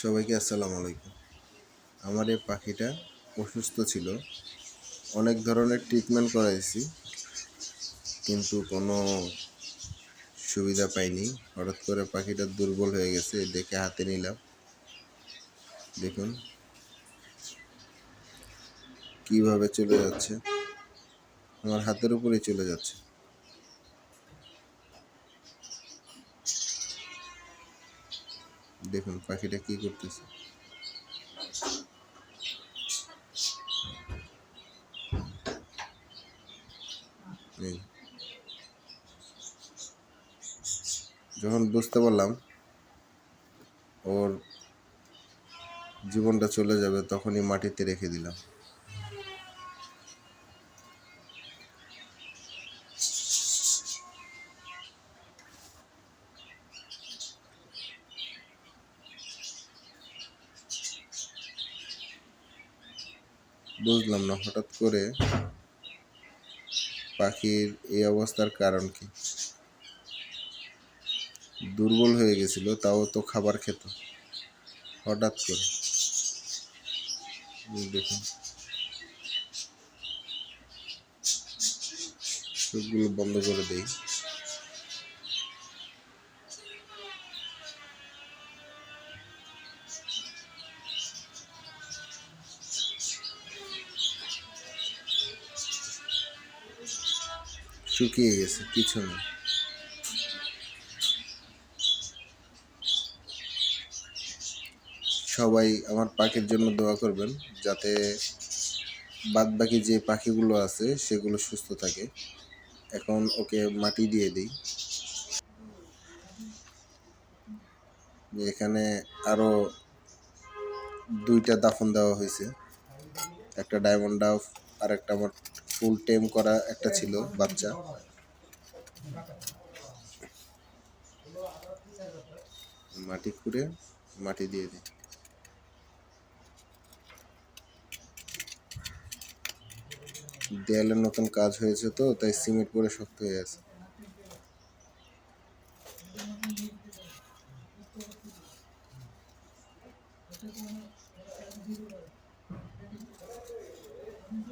সবাইকে আসসালামু আলাইকুম। আমার এই পাখিটা অসুস্থ ছিল। অনেক ধরনের ট্রিটমেন্ট করাইছি, কিন্তু কোনো সুবিধা পাইনি। হঠাৎ করে পাখিটা দুর্বল হয়ে গেছে দেখে হাতে নিলাম। দেখুন, কীভাবে চলে যাচ্ছে। আমার হাতের উপরেই চলে যাচ্ছে। দেখুন পাখিটা কি করতেছে। যখন বুঝতে পারলাম ওর জীবনটা চলে যাবে, তখনই মাটিতে রেখে দিলাম। বুঝলাম না, হঠাৎ করে পাখির এই অবস্থার কারণ কি? দুর্বল হয়ে গেছিল, তাও তো খাবার খেত। হঠাৎ করে। দেখুন। চোখগুলো বন্ধ করে দেই। শুকিয়ে গেছে, কিছু নেই সবাই আমার পাখির জন্য দোয়া করবেন, যাতে বাদ বাকি যে পাখিগুলো আছে, সেগুলো সুস্থ থাকে। এখন ওকে মাটি দিয়ে দিই। এখানে আরও দুইটা দাফন দেওয়া হয়েছে। একটা ডায়মন্ড ডাফ আর একটা আমার ফুল টেম করা একটা ছিল, বাচ্চা। মাটি খুঁড়ে মাটি দিয়ে দিই। দেয়ালের নতুন কাজ হয়েছে তো, তাই সিমেন্ট পরে শক্ত হয়ে আছে।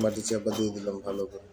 মাটি চাপা দিয়ে দিলাম ভালো করে।